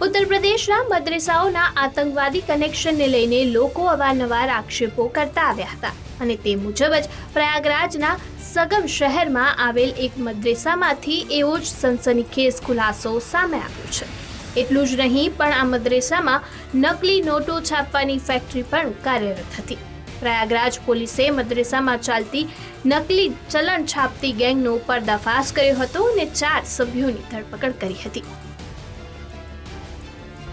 પ્રયાગરાજના મદ્રેસાઓના આતંકવાદી કનેક્શનને લઈને લોકો અવારનવાર આક્ષેપો કરતા આવ્યા હતા અને તે મુજબ જ પ્રયાગરાજના સગમ શહેરમાં આવેલ એક મદ્રેસામાંથી એવો જ સનસનીખેજ ખુલાસો સામે આવ્યો છે. એટલું જ નહીં, પણ આ મદ્રેસામાં નકલી નોટો છાપવાની ફેક્ટરી પણ કાર્યરત હતી. પ્રયાગરાજ પોલીસે મદ્રેસામાં ચાલતી નકલી ચલણ છાપતી ગેંગનો પર્દાફાશ કર્યો હતો અને ચાર સભ્યોની ધરપકડ કરી હતી.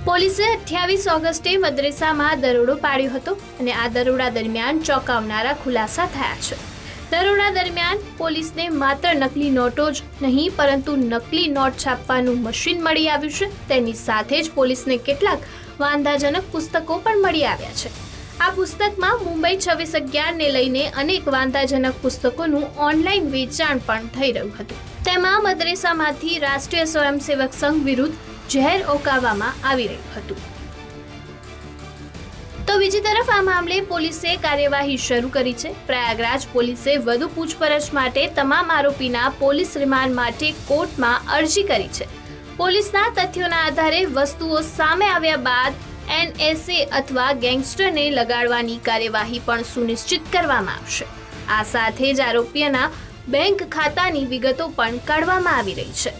પોલીસે અઠ્યાવીસ ઓગસ્ટે મદ્રેસામાં દરોડો પાડ્યો હતો અને આ દરોડા દરમિયાન ચોંકાવનારા ખુલાસા થયા છે. દરોડા દરમિયાન પોલીસને માત્ર નકલી નોટો જ નહીં, પરંતુ નકલી નોટ છાપવાનું મશીન મળી આવ્યું છે. તેની સાથે જ પોલીસને કેટલાક વાંધાજનક પુસ્તકો પણ મળી આવ્યા છે. આ પુસ્તકમાં મુંબઈ છવ્વીસ અગિયારને લઈને અનેક વાંધાજનક પુસ્તકોનું ઓનલાઈન વેચાણ પણ થઈ રહ્યું હતું. તેમાં મદ્રેસામાંથી રાષ્ટ્રીય સ્વયંસેવક સંઘ વિરુદ્ધ ઝેર ઓકાવવામાં આવી રહ્યું હતું. તો બીજી તરફ આ મામલે પોલીસે કાર્યવાહી શરૂ કરી છે. પ્રયાગરાજ પોલીસે વધુ પૂછપરછ માટે તમામ આરોપીના પોલીસ રિમાન્ડ માટે કોર્ટમાં અરજી કરી છે. પોલીસના તથ્યોના આધારે વસ્તુઓ સામે આવ્યા બાદ એનએસએ અથવા ગેંગસ્ટરને લગાડવાની કાર્યવાહી પણ સુનિશ્ચિત કરવામાં આવશે. આ સાથે જ આરોપીઓના બેંક ખાતાની વિગતો પણ કાઢવામાં આવી રહી છે.